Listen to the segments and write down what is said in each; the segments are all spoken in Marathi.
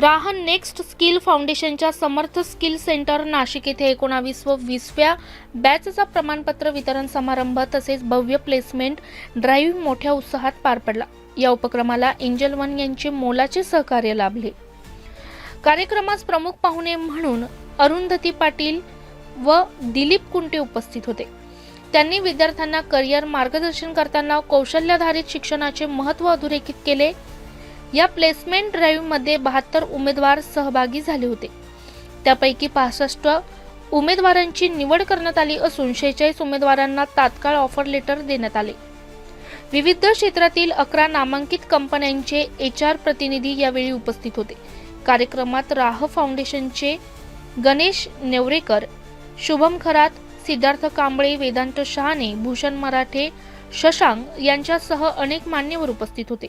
राहन नेक्स्ट स्किल फाउंडेशनच्या समर्थ स्किल सेंटर नाशिक येथे एकोणावीस व वीसव्या बॅचचा प्रमाणपत्र वितरण समारंभ तसेच भव्य प्लेसमेंट ड्राईव्ह मोठ्या उत्साहात पार पडला. या उपक्रमाला एंजल वन यांचे मोलाचे सहकार्य लाभले. कार्यक्रमास प्रमुख पाहुणे म्हणून अरुंधती पाटील व दिलीप कुंटे उपस्थित होते. त्यांनी विद्यार्थ्यांना करिअर मार्गदर्शन करताना कौशल्याधारित शिक्षणाचे महत्त्व अधोरेखित केले. या प्लेसमेंट ड्राईव्हमध्ये बहात्तर उमेदवार सहभागी झाले होते. त्यापैकी पासष्ट उमेदवारांची निवड करण्यात आली असून शेहेचाळीस उमेदवारांना तात्काळ ऑफर लेटर देण्यात आले. विविध क्षेत्रातील अकरा नामांकित कंपन्यांचे एच आर प्रतिनिधी यावेळी उपस्थित होते. कार्यक्रमात राह फाउंडेशनचे गणेश नेवरेकर शुभम खरात सिद्धार्थ कांबळे वेदांत शहाणे भूषण मराठे शशांक यांच्यासह अनेक मान्यवर उपस्थित होते.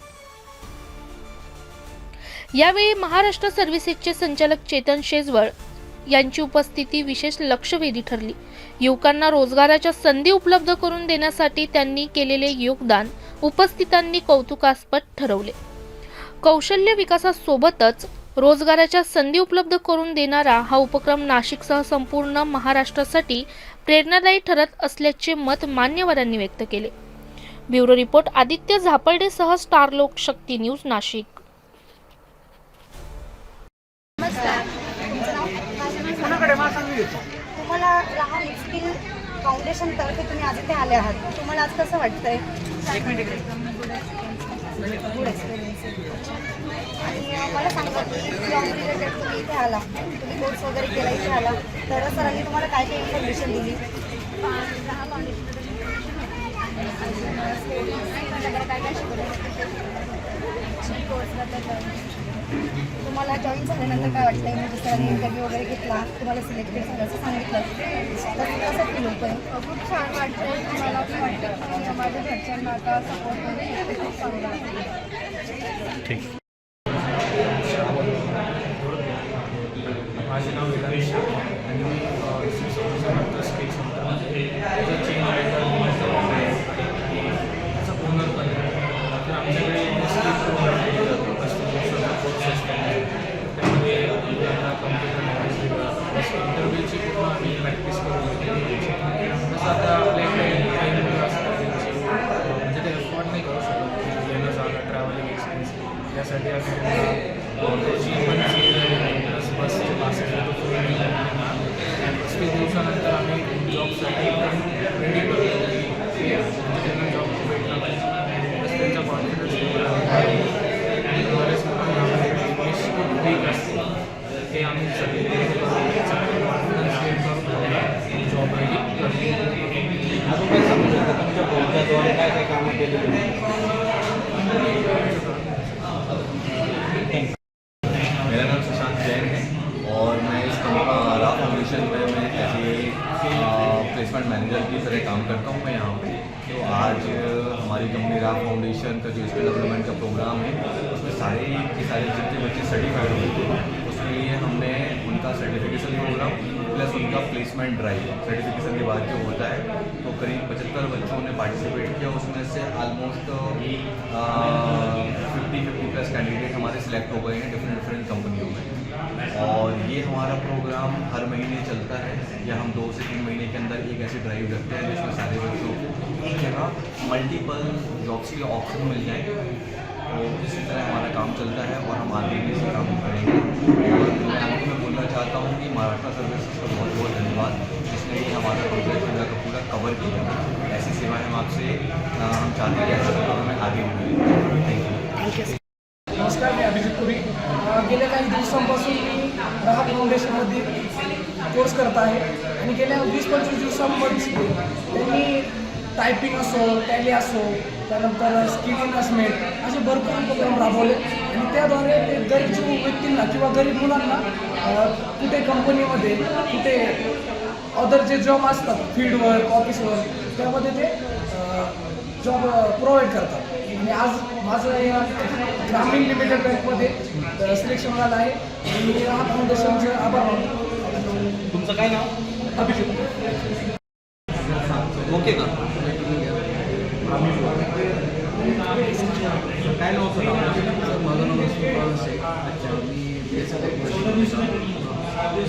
यावेळी महाराष्ट्र सर्व्हिसेसचे संचालक चेतन शेजवळ यांची उपस्थिती विशेष लक्षवेधी ठरली. युवकांना रोजगाराच्या संधी उपलब्ध करून देण्यासाठी त्यांनी केलेले योगदान उपस्थितांनी कौतुकास्पद ठरवले. कौशल्य विकासासोबतच रोजगाराच्या संधी उपलब्ध करून देणारा हा उपक्रम नाशिकसह संपूर्ण महाराष्ट्रासाठी प्रेरणादायी ठरत असल्याचे मत मान्यवरांनी व्यक्त केले. Bureau report Aditya झापर्डेसह star Lokshakti news Nashik. Foundation तर्फे तुम्ही आज इथे आले आहात. तुम्हाला आज कसं वाटतंय? गुड एक्सपिरियन्स आणि मला सांगा रिलेटेड तुम्ही इथे आला. तुम्ही कोर्स वगैरे केला इथे आला. तर सरांनी तुम्हाला काय काय इन्फॉर्मेशन दिली? काय काय तुम्हाला जॉईन झाल्यानंतर काय वाटतंय? म्हणजे सरांनी इंटरव्ह्यू वगैरे घेतला तुम्हाला सिलेक्टेड सांगितलं. तर कसं फील खूप छान वाटतं मला पण वाटतं माझ्या घरच्यांना आता सपोर्ट खूप चांगलं आहे. आज हमारी कंपनी राम फाउंडेशन का जो स्किल डेवलपमेंट का प्रोग्राम है, उसमें सारे के सारे जितने बच्चे सर्टिफाइड हुए थे, उसके लिए हमने उनका सर्टिफिकेशन प्रोग्राम प्लस उनका प्लेसमेंट ड्राइव सर्टिफिकेशन के बाद जो होता है तो करीब पचहत्तर बच्चों ने पार्टिसिपेट किया, उसमें से almost fifty fifty plus candidate हमारे सिलेक्ट हो गए हैं डिफरेंट डिफरेंट कंपनियों में। और ये हमारा प्रोग्राम हर महीने चलता है, या हम दो से तीन महीने के अंदर एक ऐसी ड्राइव रखते हैं जिसमें सारे बच्चों को एक जगह मल्टीपल जॉब्स के ऑप्शन मिल जाए। तो इसी तरह हमारा काम चलता है और हम आगे भी इसी काम करेंगे। और मैं बोलना चाहता हूँ कि महाराष्ट्र सर्विस का बहुत बहुत धन्यवाद, जिसने ये हमारा प्रोजेक्ट पूरा का पूरा कवर किया। ऐसी सेवाएँ हम आपसे हम चाहते हैं कि ऐसे प्रोग्राम में आगे भी थैंक यू नमस्कार, मी अभिजित पुरी। गेल्या काही दिवसांपासून ग्राहक फाउंडेशनमध्ये कोर्स करत आहे. आणि गेल्या वीस पंचवीस दिवसांमध्ये त्यांनी टायपिंग असो टॅली असो त्यानंतर स्किल इन्व्हेस्टमेंट असे भरपूर उपक्रम राबवले. आणि त्याद्वारे ते गरीब व्यक्तींना किंवा गरीब मुलांना कुठे कंपनीमध्ये कुठे अदर जे जॉब असतात फील्डवर ऑफिसवर त्यामध्ये ते जॉब प्रोव्हाइड करतात. आणि आज माझं या ग्रामीण लिमिटेड बँकमध्ये सिलेक्शन झालं आहे आणि मी या फाउंडेशनचं आभार मानतो तुमचं काय नाव अभिजित ओके का काय नाव सर माझं नाव सुपाल शेख अच्छा मी बेस टेक्नॉलॉजी आम्ही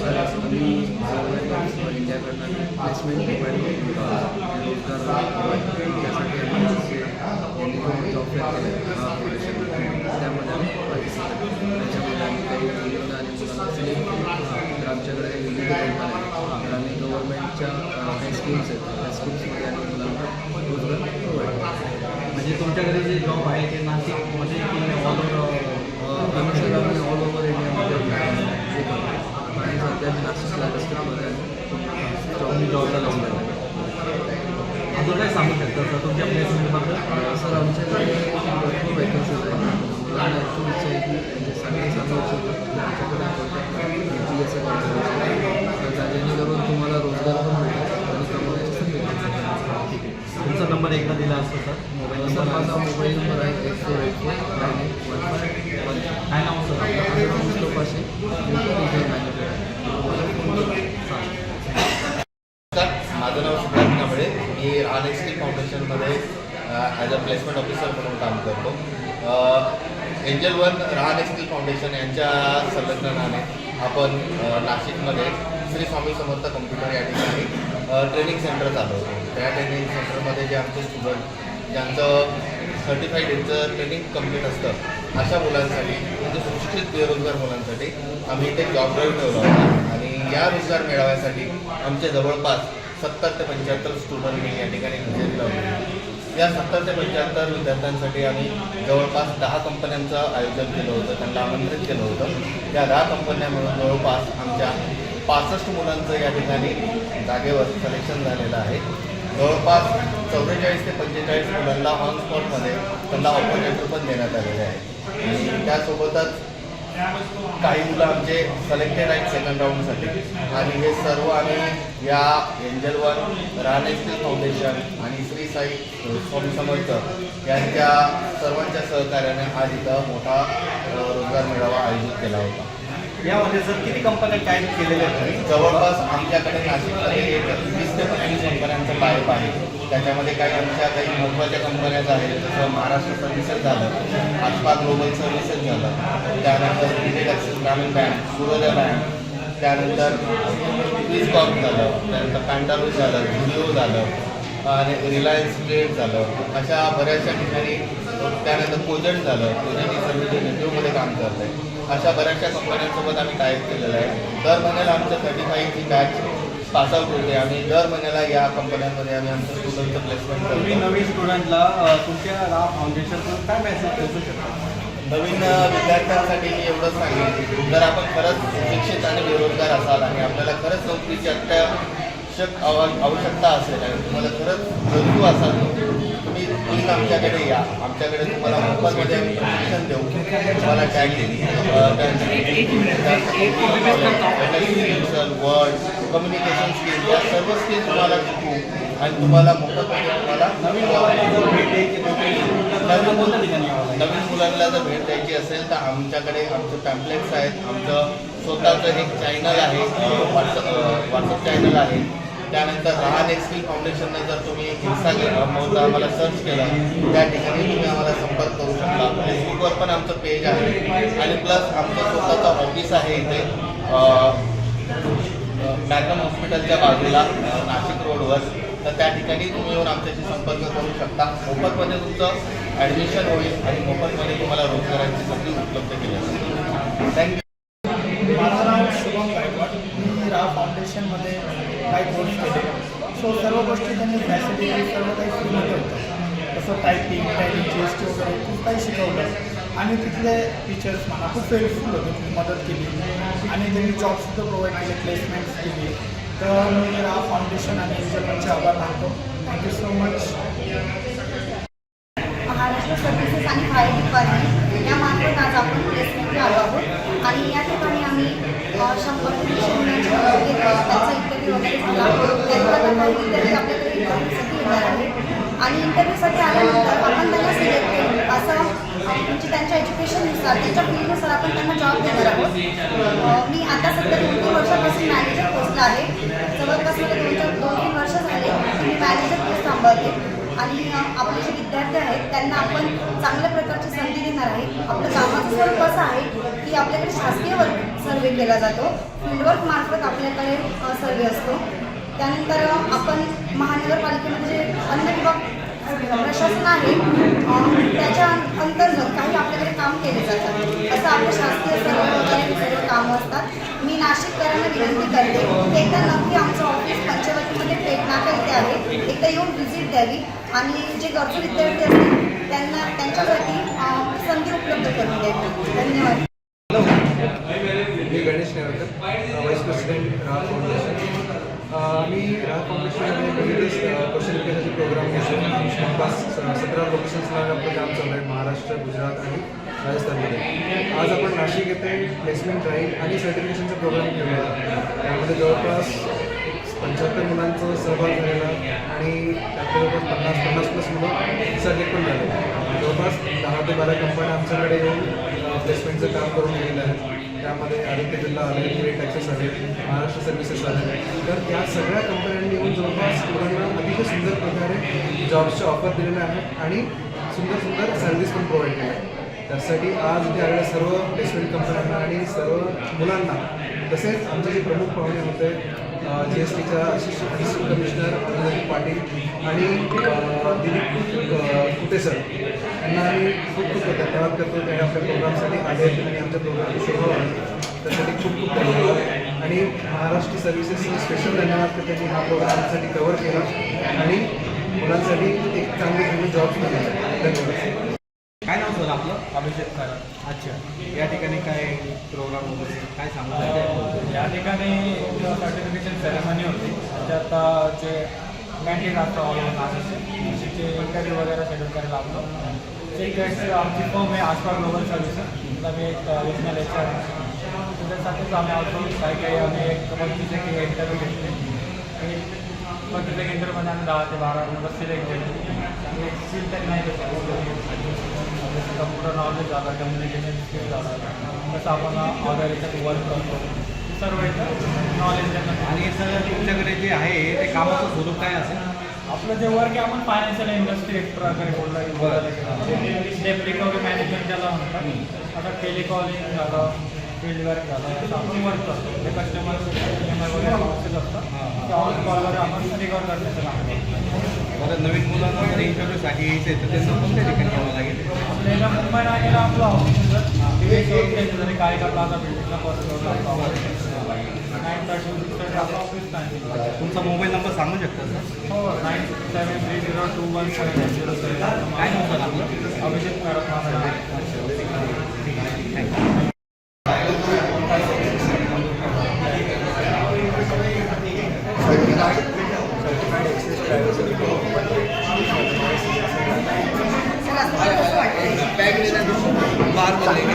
इंडियाकडनं प्लेसमेंट प्रोव्हाइड रोजगार प्रोव्हाइड त्यासाठी आम्ही जॉब फेअर केले त्यामध्ये आम्ही participate केलं. त्याच्यामध्ये आम्ही काही मुलं आणि मुलांना सिलेक्ट केलं तर आमच्याकडे विविध कंपन्या आहेत आमच्याकडे आणि गव्हर्नमेंटच्या काही स्कीम्स आहेत. त्या स्कीम्समध्ये आम्ही मुलांना रोजगार म्हणजे तुमच्याकडे जे जॉब आहे ते नाशिकमध्ये की ऑल ओव्हर आम्ही ऑल ओव्हर इंडियामध्ये आणि सध्या मी नाशिकला रस्त्यामध्ये तुम्ही जॉबला लावून आहे अजून काय सांगू शकता? सर तुमच्या प्लेसमेंटबद्दल सर आमच्या भरपूर वॅकन्सीज आहेत मुलांना ॲक्च्युली इच्छा आहे की म्हणजे चांगले चांगलं होतं आमच्याकडे जी एस तर जेणेकरून तुम्हाला रोजगार पण मिळतो आणि कमवण्याची संधी मिळते तुमचा नंबर एकदा दिला असतो सर. मोबाईल नंबर माझा मोबाईल नंबर आहे eight four eight four nine eight one काय नाव सर? आपलं? माझं नाव सिद्धार्थ कांबळे. मी रान एक्सटी फाउंडेशनमध्ये ॲज अ प्लेसमेंट ऑफिसर म्हणून काम करतो. एंजल वन रान एक्सटी फाउंडेशन यांच्या संलग्नाने आपण नाशिकमध्ये श्री स्वामी समर्थ कम्प्युटर या ठिकाणी ट्रेनिंग सेंटर चालवतो त्या ट्रेनिंग सेंटरमध्ये जे आमचे स्टुडंट ज्यांचं सर्टिफाईड यांचं ट्रेनिंग कंप्लीट असतं अशा मुलांसाठी म्हणजे सुशिक्षित बेरोजगार मुलांसाठी आम्ही इथे जॉब ड्राईव्ह ठेवला होता. आणि या रोजगार मेळाव्यासाठी आमचे जवळपास सत्तर ते पंच्याहत्तर स्टुडंटनी या ठिकाणी हजेरी लावली या सत्तर ते पंच्याहत्तर विद्यार्थ्यांसाठी आम्ही जवळपास दहा कंपन्यांचं आयोजन केलं होतं त्यांना आमंत्रित केलं होतं. त्या दहा कंपन्या जवळपास आमच्या पासष्ट मुलांचं या ठिकाणी जागेवर सिलेक्शन झालेलं आहे. जवळपास चौवेचाळीस ते पंचेचाळीस मुलांना ऑन स्पॉटमध्ये त्यांना ऑपॉर्च्युनिटी पण देण्यात आलेले आहे. आणि त्यासोबतच काही मुलं आमचे सिलेक्टेड आहेत सेकंड राऊंडसाठी आणि हे सर्व आम्ही या एंजल वन राणे फाउंडेशन आणि श्री साई स्वामी समर्थ यांच्या सर्वांच्या सहकार्याने आज इथं मोठा रोजगार मेळावा आयोजित केला होता. यामध्ये सर किती कंपन्या टाईप केलेल्या आहेत? जवळपास आमच्याकडे नाशिकमध्ये एक वीस ते पंचवीस कंपन्यांचं पाईप आहे त्याच्यामध्ये काही आमच्या काही महत्त्वाच्या कंपन्याच आहेत जसं महाराष्ट्र सर्व्हिसेस झालं आजपा ग्लोबल सर्व्हिसेस झालं. त्यानंतर Indian axis Grameen bank Suryoday bank त्यानंतर कॉर्प झालं त्यानंतर पॅन्टालूस झालं झुडिओ झालं. रिलायन्स ट्रेड झालं. अशा बऱ्याचशा ठिकाणी त्यानंतर कोजन झालं. कोजन ही सर्व जे मेट्रोमध्ये काम करत आहे अशा बऱ्याचशा कंपन्यांसोबत आम्ही टाईप केलेलं आहे. दर महिन्याला आमचं थर्टी फाईव्हची बॅच पास आउट होते. आणि दर महिन्याला या कंपन्यांमध्ये आम्ही आमचं स्टुडंटचं प्लेसमेंट तुम्ही करतो नवीन स्टुडंटला तुमच्या रा फाउंडेशनकडून काय मेसेज देऊ शकता? नवीन विद्यार्थ्यांसाठी मी एवढंच सांगेन. जर आपण खरंच शिक्षित आणि बेरोजगार असाल आणि आपल्याला खरंच नोकरीची अत्यावश्यक आवश्यक आवश्यकता असेल. आणि तुम्हाला खरंच गरजू असाल तुम्ही प्लीज आमच्याकडे या. आमच्याकडे तुम्हाला मोफतमध्ये आम्ही प्रशिक्षण देऊ. तुम्हाला टॅगिंग वर्ड कम्युनिकेशन स्किल या सर्व स्किल तुम्हाला शिकू आणि तुम्हाला मोफतमध्ये तुम्हाला नवीन मुलांना जर भेट द्यायची असेल तर नवीन मुलांना जर भेट द्यायची असेल तर आमच्याकडे आमचं पॅम्पलेट्स आहेत. आमचं स्वतःचं एक चॅनल आहे. व्हॉट्सअप व्हॉट्सअप चॅनल आहे. त्यानंतर रहान एक्सपी फाउंडेशननं जर तुम्ही इंस्टाग्रामवर आम्हाला सर्च केलं त्या ठिकाणी तुम्ही आम्हाला संपर्क करू शकता. फेसबुकवर पण आमचं पेज आहे. आणि प्लस आमचं स्वतःचं ऑफिस आहे इथे मॅग्नम हॉस्पिटलच्या बाजूला नाशिक रोडवर. तर त्या ठिकाणी तुम्ही येऊन आमच्याशी संपर्क करू शकता. मोफतमध्ये तुमचं ॲडमिशन होईल आणि मोफतमध्ये तुम्हाला रोजगारांची संधी उपलब्ध केली जाईल. थँक्यू माझं नाव शुभम गायकवाड मी रा फाउंडेशनमध्ये काही कोर्स केले सो सर्व गोष्टी त्यांनी फॅसिलिटी सर्व काही फ्रीमध्ये होतं तसं typing typing G S T वगैरे खूप काही शिकवलं. आणि तिथले टीचर्स मला खूप हेल्पफुल होते खूप मदत केली. आणि त्यांनी जॉबसुद्धा प्रोव्हाइड केले प्लेसमेंट्स केली. तर मी रा फाउंडेशन आणि एंजलचे आभार मानतो. Thank you so much Maharashtra services आणि फायर डिपार्टमेंट या मार्फत आज आपण प्लेसमेंटला आलो आहोत आणि या ठिकाणी आम्ही अ, शंभर ते दीडशे मुलांची मुलं घेतली. त्यांचा इंटरव्ह्यू आपल्याकडे इंटरव्ह्यूसाठी येणार आणि इंटरव्ह्यूसाठी आल्यानंतर आपण त्यांना सिलेक्ट करू असं म्हणजे त्यांच्या एज्युकेशननुसार त्यांच्या फील्डनुसार आपण त्यांना जॉब देणार आहोत. मी आता सध्या दोन तीन वर्षापासून मॅनेजर पोस्टला आहे. जवळपास मला दोन चार दोन तीन वर्ष झाले मी मॅनेजर पोस्ट सांभाळते. आणि आपले जे विद्यार्थी आहेत त्यांना आपण चांगल्या प्रकारची संधी देणार आहे. आपलं कामाचं स्वरूप असं आहे की आपल्याकडे शासकीय वर्ग सर्वे केला जातो. फील्डवर्क मार्फत आपल्याकडे सर्वे असतो. त्यानंतर आपण महानगरपालिकेमध्ये जे अन्न विभाग प्रशासन आहे त्याच्या अंतर्गत काही आपल्याकडे काम केले जातात. असं आपलं शासकीय सर्व वगैरे सर्व कामं असतात. मी नाशिककरांना विनंती करते ते एकदा नक्की आमचं ऑफिस पंचवटीमध्ये पेट नाका इथे आहे. एकदा येऊन व्हिजिट द्यावी आणि जे गरजू विद्यार्थी असतील त्यांना त्यांच्यासाठी संधी उपलब्ध करून द्यावी. धन्यवाद मी Ganesh Nevarkar vice president Raha foundation मी राहा फाउंडेशनमध्ये विविध क्वेश्चन विकासाचे प्रोग्राम घेऊन जवळपास सतरा लोकेशन्सला आपलं काम चालू आहे महाराष्ट्र गुजरात आणि राजस्थानमध्ये. आज आपण नाशिक येथे प्लेसमेंट ड्राईव्ह आणि सर्टिफिकेशनचा प्रोग्राम केला त्यामध्ये जवळपास पंच्याहत्तर मुलांचा सहभाग झालेला आणि त्यात जवळपास पन्नास पन्नास प्लस मुलं सिलेक्ट पण झाले. जवळपास दहा ते बारा कंपन्या आमच्याकडे येऊन प्लेसमेंटचं काम करून गेलेलं आहे त्यामध्ये आदित्य बिर्ला आले पुणे टॅक्सेस आले महाराष्ट्र सर्व्हिसेस आले तर त्या सगळ्या कंपन्यांनी येऊन जवळपास मुलांना अतिशय सुंदर प्रकारे जॉब्सचे ऑफर दिलेले आहेत आणि सुंदर सुंदर सर्व्हिस पण प्रोव्हाइड केल्या आहेत. त्यासाठी आज इथे आलेल्या सर्व प्लेसमेंट कंपन्यांना आणि सर्व मुलांना तसेच आमचे जे प्रमुख पाहुणे होते जी एस टीच्या असिस्टंट कमिशनर अरुंधती पाटील आणि दिलीप कुटे सर. यांना आम्ही खूप खूप धन्यवाद करतो. त्यांनी आपल्या प्रोग्रामसाठी आले आहेत आणि आमच्या प्रोग्रामची शोभा वाढली त्यासाठी खूप खूप धन्यवाद. आणि महाराष्ट्र सर्व्हिसेसचं स्पेशल धन्यवाद की त्यांनी हा प्रोग्राम आमच्यासाठी कवर केला. आणि मुलांसाठी एक चांगले चांगले जॉब्स मिळाले धन्यवाद काय नाव सर आपलं? अभिषेक खरं अच्छा. या ठिकाणी काय प्रोग्राम वगैरे काय सांगू या ठिकाणी सर्टिफिकेशन सेरेमनी होती. त्याच्यात अ, जे कॅन्टीन असतं ऑल ओव्हर नाशिकचे इंटरव्ह्यू वगैरे शेड्यूल करायला लागलो एक आमची फर्म आहे आस्था ग्लोबल सर्व्हिसेस तिला मी एक रिजनल एच आर त्याच्यासाठीच आम्ही आलो. काही काही आम्ही एक पंचवीस एक इंटरव्ह्यू घेतले. आणि पंचवीस एक इंटरव्ह्यूमध्ये आम्ही दहा ते बारा मुलं सिलेक्ट केले. आणि एक स्किल तरी नाही घेतलं कम्प्युटर नॉलेज झालं कम्युनिकेशन स्किल झालं. कसं आपण ऑर्गनायझेशन वर्क करतो. हे सर्व नॉलेज त्यांना आणि हे सगळं तुमच्याकडे जे आहे ते कामाचं स्वरूप काय असेल? आपलं जे वर्क आहे आपण फायनान्शियल इंडस्ट्री एक प्रकारे बोलला डेप रिकव्हरी मॅनेजमेंट ज्याला म्हणतात. आता टेलिकॉलिंग झालं फील्ड वर्क झालं आपण वर्क करतो. जे कस्टमर वगैरे ऑफिस असतं ते ऑन कॉलवर आपण रिकवर करण्याचं काम नवीन मुलांना जर इंटरव्ह्यूसाठी यायचं आहे तर त्यांना कोणत्या ठिकाणी यावं लागेल. आपल्याला मुंबईला गेलं आपलं ऑफिस जरी काय का प्लाझा बिल्डिंगला परत नाईन थर्टी आपलं ऑफिस टायमिंग तुमचा मोबाईल नंबर सांगू शकता सर हो nine seven three zero two one seven zero seven काय आपलं अभिजित मॅडम माझं नाव आहे. सर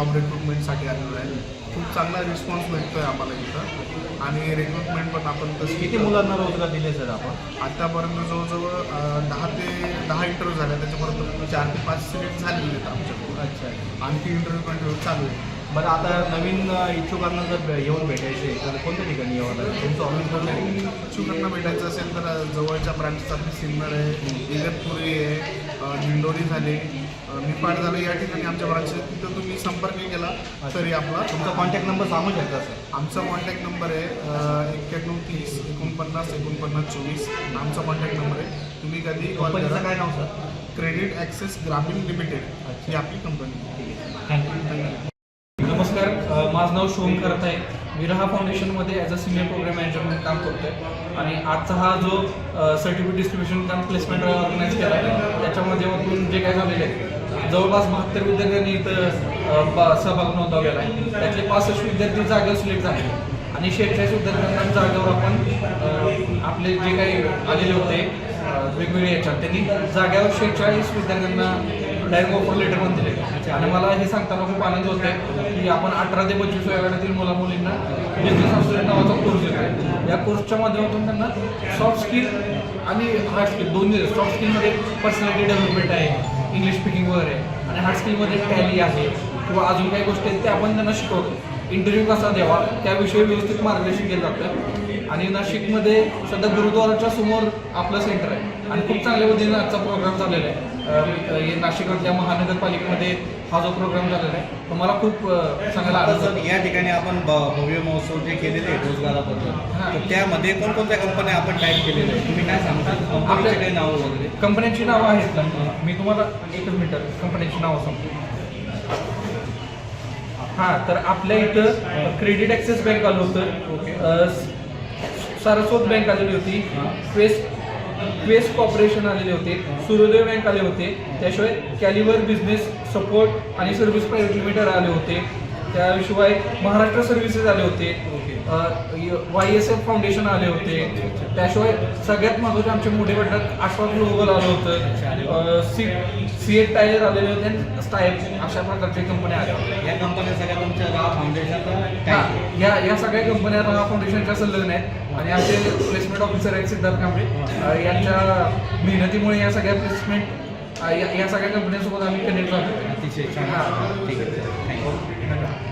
जॉब रिक्रुटमेंटसाठी आलेलो आहे. खूप चांगला रिस्पॉन्स मिळतो आहे आम्हाला इथं. आणि रिक्रुटमेंट पण आपण तशी किती मुलांना रोजगार दिले सर आपण? आतापर्यंत जवळजवळ दहा ते दहा इंटरव्ह्यू झाले त्याच्यापर्यंत चार ते पाच सिलेक्ट झालेले आहेत आमच्याकडून अच्छा. आणखी इंटरव्ह्यू कंटिन्यू चालू आहे. बरं आता नवीन इच्छुकांना जर येऊन भेटायचे तर कोणत्या ठिकाणी यावं लागेल? तुमचं ऑफिस कोणत्या इच्छुकांना भेटायचं असेल तर जवळच्या आपली सिन्नर आहे. इगतपुरी आहे. दिंडोरी झाले. निपाड झालं या ठिकाणी आमच्या आहेत. तिथं तुम्ही संपर्क केला तरी आपला तुमचा कॉन्टॅक्ट नंबर सांगू शकता सर. आमचा कॉन्टॅक्ट नंबर आहे एक्क्याण्णव तीस एकोणपन्नास एकोणपन्नास चोवीस. आमचा कॉन्टॅक्ट नंबर आहे. तुम्ही कधी कॉल कंपनीचं करा. काय नाव sir? Credit access Grameen limited ही आपली कंपनी थँक्यू नमस्कार. माझं नाव शुभम करत आहे मी रहा फाउंडेशनमध्ये as a senior program manager म्हणून काम करतोय. आणि आजचा हा जो सर्टिफिकेट डिस्ट्रीब्युशन काम प्लेसमेंट ऑर्गनाईज केला आहे त्याच्या माध्यमातून जे काय झालेले आहे जवळपास बहात्तर विद्यार्थ्यांनी इथं सहभाग नोंदवलेला आहे. त्यातले पासष्ट विद्यार्थी जागेवर सिलेक्ट झाले. आणि शेहेचाळीस विद्यार्थ्यांना जागेवर आपण आपले जे काही आलेले होते वेगवेगळे याच्यात त्यांनी जाग्यावर शेहेचाळीस विद्यार्थ्यांना डायरेक्ट ऑफर लेटर पण दिले. आणि मला हे सांगताना खूप आनंद आहे की आपण अठरा ते पंचवीस वयोगटातील मुला मुलींना बिझनेस संस्कृती नावाचा कोर्स देतो आहे या कोर्सच्या माध्यमातून त्यांना सॉफ्ट स्किल आणि हार्ड स्किल दोन्ही सॉफ्ट स्किलमध्ये पर्सनॅलिटी डेव्हलपमेंट आहे. इंग्लिश स्पीकिंग वगैरे आहे. आणि हार्ड स्किलमध्ये टॅली आहे. किंवा अजून काही गोष्टी आहेत त्या आपण त्यांना शिकवतो. इंटरव्ह्यू कसा द्यावा त्याविषयी व्यवस्थित मार्गदर्शन केलं जातं. आणि नाशिकमध्ये सध्या गुरुद्वाराच्या समोर आपलं सेंटर आहे. आणि खूप चांगल्या पद्धतीने आजचा प्रोग्राम झालेला आहे. नाशिकमधल्या महानगरपालिकेमध्ये हा जो प्रोग्राम झालेला आहे तो मला खूप चांगला या ठिकाणी आपण भव्य महोत्सव जे केलेले आहे रोजगाराबद्दल. तर त्यामध्ये कोणकोणत्या कंपन्या आपण टाईप केलेल्या आहे तुम्ही काय सांगता कंपनीचे आपल्या- काही नावं वगैरे? कंपन्यांची नावं आहेत का मी तुम्हाला एकच मिनिट कंपन्यांची नावं सांगतो. हां तर आपल्या इथं क्रेडिट ॲक्सेस बँक आलं होतं. अं, सारस्वत बँक आलेली होती. क्वेस्ट क्वेस्ट कॉर्पोरेशन आलेले होते सूर्योदय बँक आले होते. त्याशिवाय कॅलिबर बिझनेस सपोर्ट आणि सर्व्हिस प्रायव्हेट लिमिटेड आले होते. त्याशिवाय महाराष्ट्र सर्व्हिसेस आले होते. वाय एस एफ फाउंडेशन आले होते. त्याशिवाय सगळ्यात महत्त्वाचे आमचे मोठे घटक आश्वा ग्लोबल आलं होतं. सी सी एट टायर आलेले होते आणि अशा प्रकारच्या कंपन्या आल्या होत्या या कंपन्या सगळ्या तुमच्या गाव फाउंडेशनचा हा, टाईप या या सगळ्या कंपन्या राहा फाउंडेशनच्या संलग्न आहेत. आणि आमचे प्लेसमेंट ऑफिसर आहेत सिद्धार्थ कांबळे. यांच्या मेहनतीमुळे या सगळ्या प्लेसमेंट या सगळ्या कंपन्यांसोबत आम्ही कनेक्ट झालो. अतिशय छान. हां. ठीक आहे.